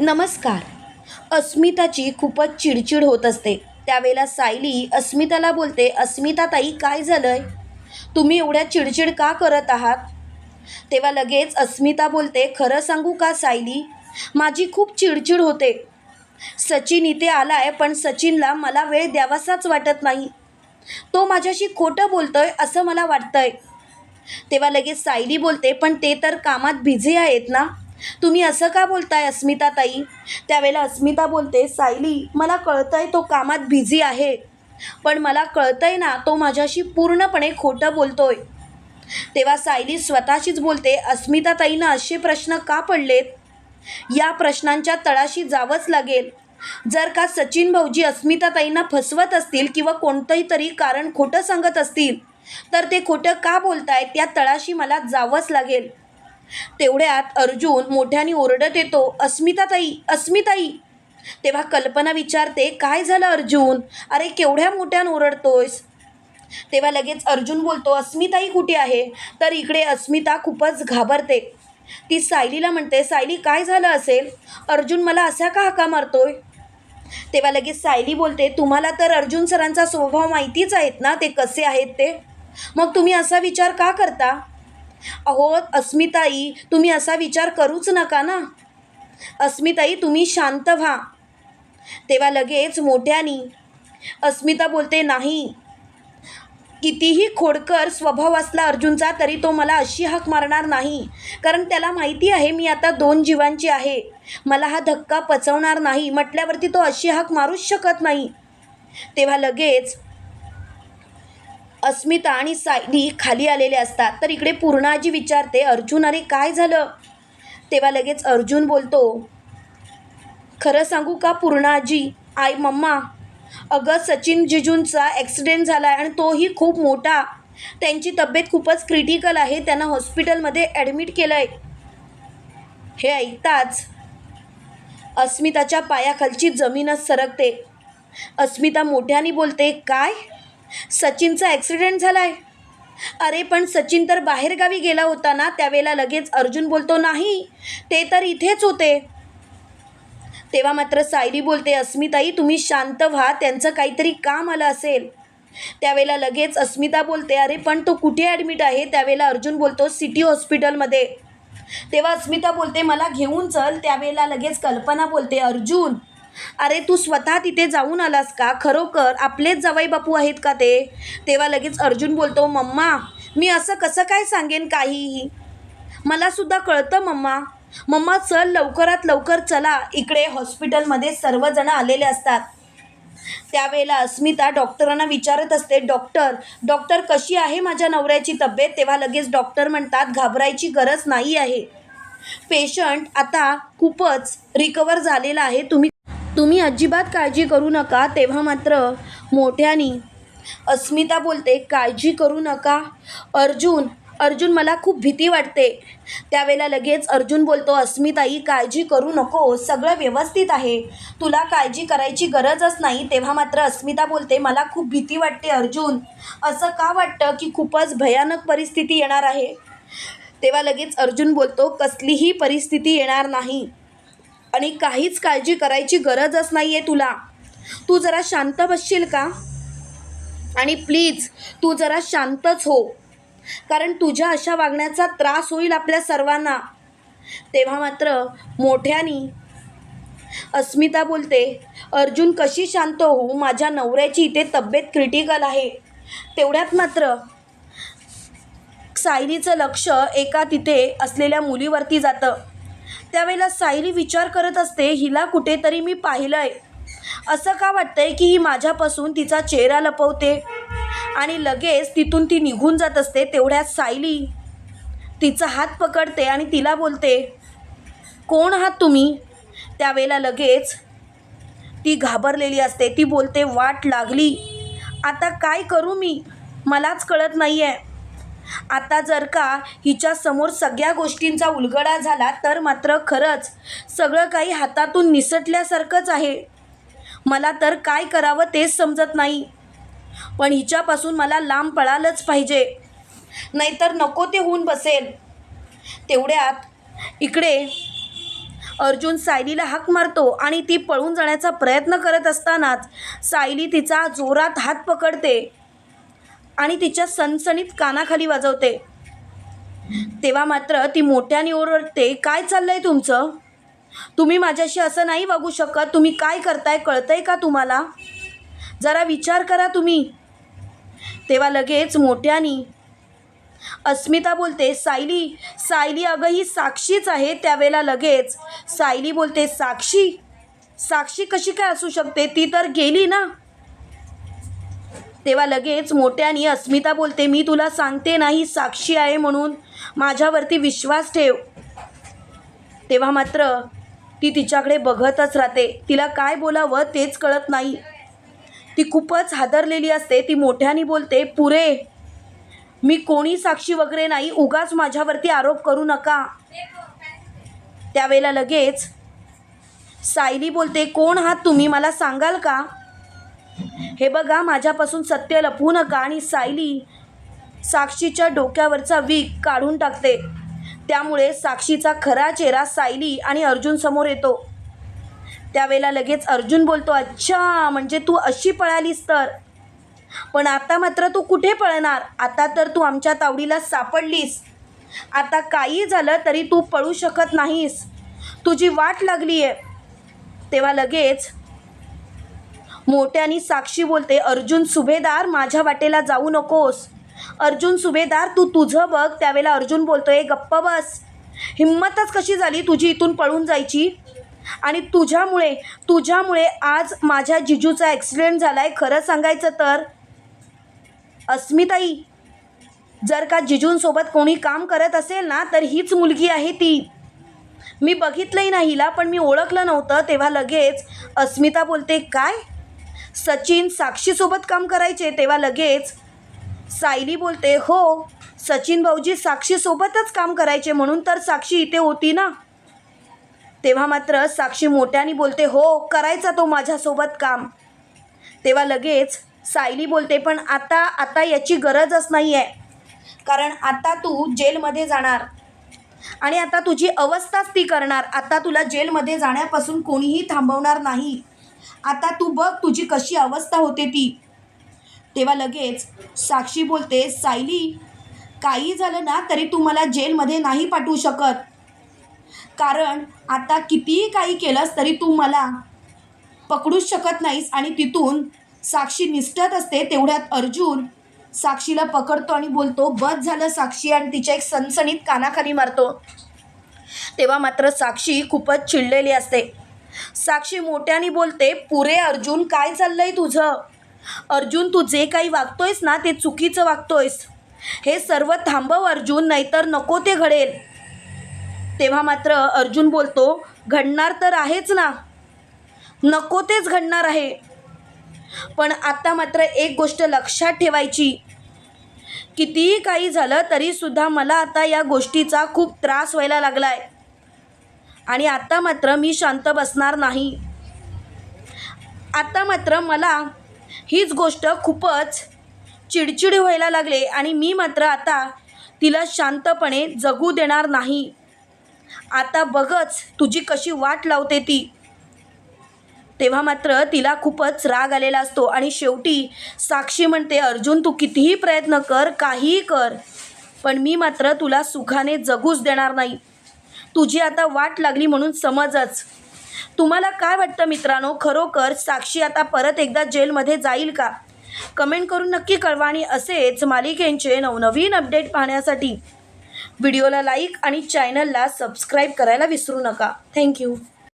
नमस्कार. अस्मिताची खूपच चिडचिड होत असते. त्यावेळेला सायली अस्मिताला बोलते अस्मिता ताई काय झालं आहे तुम्ही एवढ्या चिडचिड का करत आहात? तेव्हा लगेच अस्मिता बोलते खरं सांगू का सायली? माझी खूप चिडचिड होते. सचिन इथे आला आहे पण सचिनला मला वेळ द्यावासाच वाटत नाही. तो माझ्याशी खोटं बोलतोय असं मला वाटतंय. तेव्हा लगेच सायली बोलते पण ते तर कामात बिझी आहेत ना? तुम्ही असं का बोलताय अस्मिता ताई त्यावेळेला अस्मिता बोलते सायली मला कळतंय तो कामात बिझी आहे पण मला कळतंय ना तो माझ्याशी पूर्णपणे खोटं बोलतोय. तेव्हा सायली स्वतःशीच बोलते अस्मिता ताईनं असे प्रश्न का पडलेत? या प्रश्नांच्या तळाशी जावंच लागेल. जर का सचिन भाऊजी अस्मिता ताईंना फसवत असतील किंवा कोणतंही तरी कारण खोटं सांगत असतील तर ते खोटं का बोलतायत? त्या तळाशी मला जावंच लागेल. तेवढ्यात अर्जुन मोठ्याने ओरडत येतो अस्मिताताई अस्मिताई. तेव्हा कल्पना विचारते काय झालं अर्जुन? अरे केवढ्या मोठ्यानं ओरडतोयस? तेव्हा लगेच अर्जुन बोलतो अस्मिताई कुठे आहे? तर इकडे अस्मिता खूपच घाबरते. ती सायलीला म्हणते सायली काय झालं असेल? अर्जुन मला असा का हाका मारतोय? तेव्हा लगेच सायली बोलते तुम्हाला तर अर्जुन सरांचा स्वभाव माहितीच आहेत ना ते कसे आहेत ते? मग तुम्ही असा विचार का करता? अहो अस्मिताई तुम्ही असा विचार करूच नका ना. अस्मिताई तुम्ही शांत व्हा. तेव्हा लगेच मोठ्यानी अस्मिता बोलते नाही. कितीही खोडकर स्वभाव असला अर्जुनचा तरी तो मला अशी हाक मारणार नाही. कारण त्याला माहिती आहे मी आता दोन जीवांची आहे. मला हा धक्का पचवणार नाही. म्हटल्यावरती तो अशी हाक मारूच शकत नाही. तेव्हा लगेच अस्मिता आणि सायली खाली आलेले असतात. तर इकडे पूर्णाजी विचारते अर्जुन अरे काय झालं? तेव्हा लगेच अर्जुन बोलतो खरं सांगू का पूर्णाजी? आई मम्मा अगं सचिन जिजूंचा ॲक्सिडेंट झाला आहे आणि तोही खूप मोठा. त्यांची तब्येत खूपच क्रिटिकल आहे. त्यांना हॉस्पिटलमध्ये ॲडमिट केलं आहे हे ऐकताच अस्मिताच्या पायाखालची जमीनच सरकते. अस्मिता मोठ्याने बोलते काय? सचिनचा ॲक्सिडेंट झाला आहे अरे पण सचिन तर बाहेरगावी गेला होता ना त्यावेळेला लगेच अर्जुन बोलतो नाही ते तर इथेच होते. तेव्हा मात्र सायली बोलते अस्मिताई तुम्ही शांत व्हा त्यांचं काहीतरी काम आलं असेल. त्यावेळेला लगेच अस्मिता बोलते अरे पण तो कुठे ॲडमिट आहे? त्यावेळेला अर्जुन बोलतो सिटी हॉस्पिटलमध्ये तेव्हा अस्मिता बोलते मला घेऊन चल. त्यावेळेला लगेच कल्पना बोलते अर्जुन अरे तू स्वतः तिथे जाऊन आलास का? खरोखर आपलेच जवाई बापू आहेत का ते? तेव्हा लगेच अर्जुन बोलतो मम्मा मी असं कसं काय सांगेन काहीही? मलासुद्धा कळतं मम्मा. मम्मा चल लवकरात लवकर चला. इकडे हॉस्पिटलमध्ये सर्वजण आलेले असतात. त्यावेळेला अस्मिता डॉक्टरांना विचारत असते डॉक्टर डॉक्टर कशी आहे माझ्या नवऱ्याची तब्येत? तेव्हा लगेच डॉक्टर म्हणतात घाबरायची गरज नाही आहे. पेशंट आता खूपच रिकवर झालेला आहे. तुम्ही तुम्ही अजिबात काळजी करू नका तेव्हा मात्र मोठ्यानी अस्मिता बोलते काळजी करू नका. अर्जुन अर्जुन मला खूप भीती वाटते. त्यावेळेला लगेच अर्जुन बोलतो अस्मिताई काळजी करू नको सगळं व्यवस्थित आहे. तुला काळजी करायची गरजच नाही. तेव्हा मात्र अस्मिता बोलते मला खूप भीती वाटते अर्जुन. असं का वाटतं की खूपच भयानक परिस्थिती येणार आहे? तेव्हा लगेच अर्जुन बोलतो कसलीही परिस्थिती येणार नाही. आणि काहीच काळजी करायची गरजच नाही आहे तुला. तू जरा शांत बसशील का? आणि प्लीज तू जरा शांतच हो. कारण तुझ्या अशा वागण्याचा त्रास होईल आपल्या सर्वांना. तेव्हा मात्र मोठ्यानी अस्मिता बोलते अर्जुन कशी शांत होऊ माझ्या नवऱ्याची इथे तब्येत क्रिटिकल आहे. तेवढ्यात मात्र सायलीचं लक्ष एका तिथे असलेल्या मुलीवरती जातं. त्यावेळेला सायली विचार करत असते हिला कुठेतरी मी पाहिलं आहे असं का वाटतंय की ही माझ्यापासून तिचा चेहरा लपवते आणि लगेच तिथून ती निघून जात असते तेवढ्यात सायली तिचा हात पकडते आणि तिला बोलते कोण आहात तुम्ही? त्यावेळेला लगेच ती घाबरलेली असते. ती बोलते वाट लागली. आता काय करू मी? मलाच कळत नाही आहे आता जर का हिच्यासमोर सगळ्या गोष्टींचा उलगडा झाला तर मात्र खरंच सगळं काही हातातून निसटल्यासारखंच आहे. मला तर काय करावं तेच समजत नाही. पण हिच्यापासून मला लांब पळालंच पाहिजे. नाहीतर नको ते होऊन बसेल. तेवढ्यात इकडे अर्जुन सायलीला हाक मारतो आणि ती पळून जाण्याचा प्रयत्न करत असतानाच सायली तिचा जोरात हात पकडते. आणि तिच्या सणसणीत कानाखाली वाजवते. तेव्हा मात्र ती मोठ्याने ओरडते काय चाललंय तुमचं? तुम्ही माझ्याशी असं नाही वागू शकत. तुम्ही काय करताय? कळतंय का तुम्हाला? जरा विचार करा तुम्ही. तेव्हा लगेच मोठ्यानी अस्मिता बोलते सायली सायली अगं ही साक्षीच आहे. त्यावेळेला लगेच सायली बोलते साक्षी साक्षी कशी काय असू शकते? ती तर गेली ना. तेव्हा लगेच मोठ्यानी अस्मिता बोलते मी तुला सांगते ना ही साक्षी आहे म्हणून माझ्यावरती विश्वास ठेव. तेव्हा मात्र ती तिच्याकडे बघतच राहते. तिला काय बोलावं तेच कळत नाही. ती खूपच हादरलेली असते. ती मोठ्याने बोलते पुरे मी कोणी साक्षी वगैरे नाही उगाच माझ्यावरती आरोप करू नका. त्यावेळेला लगेच सायली बोलते कोण आहात तुम्ही मला सांगाल का? हे बघा माझ्यापासून सत्य लपवू नका आणि सायली साक्षीच्या डोक्यावरचा वीक काढून टाकते. त्यामुळे साक्षीचा खरा चेहरा सायली आणि अर्जुन समोर येतो. त्यावेळेला लगेच अर्जुन बोलतो अच्छा म्हणजे तू अशी पळालीस तर? पण आता मात्र तू कुठे पळणार? आता तर तू आमच्या तावडीला सापडलीस. आता काही झालं तरी तू पळू शकत नाहीस. तुझी वाट लागली आहे तेव्हा लगेच मोठ्यानी साक्षी बोलते अर्जुन सुभेदार माझ्या वाटेला जाऊ नकोस. अर्जुन सुभेदार तू तुझं बघ. त्यावेळेला अर्जुन बोलतोय गप्प बस. हिंमतच कशी झाली तुझी इथून पळून जायची? आणि तुझ्यामुळे तुझ्यामुळे आज माझ्या जिजूचा ॲक्सिडेंट झाला आहे खरं सांगायचं तर. अस्मिताई जर का जिजूंसोबत कोणी काम करत असेल ना तर हीच मुलगी आहे ती. मी बघितलंही नाही हिला पण मी ओळखलं नव्हतं तेव्हा लगेच अस्मिता बोलते काय? सचिन साक्षीसोबत काम करायचे तेव्हा लगेच सायली बोलते हो सचिन भाऊजी साक्षीसोबतच काम करायचे म्हणून तर साक्षी इथे होती ना? तेव्हा मात्र साक्षी मोठ्याने बोलते हो करायचा तो माझ्यासोबत काम. तेव्हा लगेच सायली बोलते पण आता आता याची गरजच नाही आहे कारण आता तू जेलमध्ये जाणार आणि आता तुझी अवस्थाच ती करणार. आता तुला जेलमध्ये जाण्यापासून कोणीही थांबवणार नाही. आता तू बघ तुझी कशी अवस्था होते ती. तेव्हा लगेच साक्षी बोलते सायली काही झालं ना तरी तू मला जेलमध्ये नाही पाठवू शकत. कारण आता कितीही काही केलंस तरी तू मला पकडूच शकत नाहीस आणि तिथून साक्षी निष्ठत असते तेवढ्यात अर्जुन साक्षीला पकडतो आणि बोलतो बस झालं साक्षी आणि तिच्या एक सणसणीत कानाखाली मारतो. तेव्हा मात्र साक्षी खूपच चिडलेली असते. साक्षी मोठ्याने बोलते पुरे अर्जुन काय चाललंय तुझं? अर्जुन तू जे काही वागतोयस ना ते चुकीचं वागतोयस. हे सर्व थांबव अर्जुन नाहीतर नको ते घडेल. तेव्हा मात्र अर्जुन बोलतो घडणार तर आहेच ना. नको तेच घडणार आहे. पण आता मात्र एक गोष्ट लक्षात ठेवायची. कितीही काही झालं तरीसुद्धा मला आता या गोष्टीचा खूप त्रास व्हायला लागला आहे आणि आत्ता मात्र मी शांत बसणार नाही. आत्ता मात्र मला हीच गोष्ट खूपच चिडचिड व्हायला लागले आणि मी मात्र आता तिला शांतपणे जगू देणार नाही. आता बघच तुझी कशी वाट लावते ती. तेव्हा मात्र तिला खूपच राग आलेला असतो आणि शेवटी साक्षी म्हणते अर्जुन तू कितीही प्रयत्न कर काहीही कर पण मी मात्र तुला सुखाने जगूच देणार नाही. तुझी आता वाट लागली म्हणून समजच. तुम्हाला काय वाटतं मित्रांनो? खरोखर साक्षी आता परत एकदा जेलमध्ये जाईल का? कमेंट करून नक्की कळवा आणि असेच मालिकेंचे नवनवीन अपडेट पाहण्यासाठी व्हिडिओला लाईक आणि चॅनलला सबस्क्राईब करायला विसरू नका. थँक्यू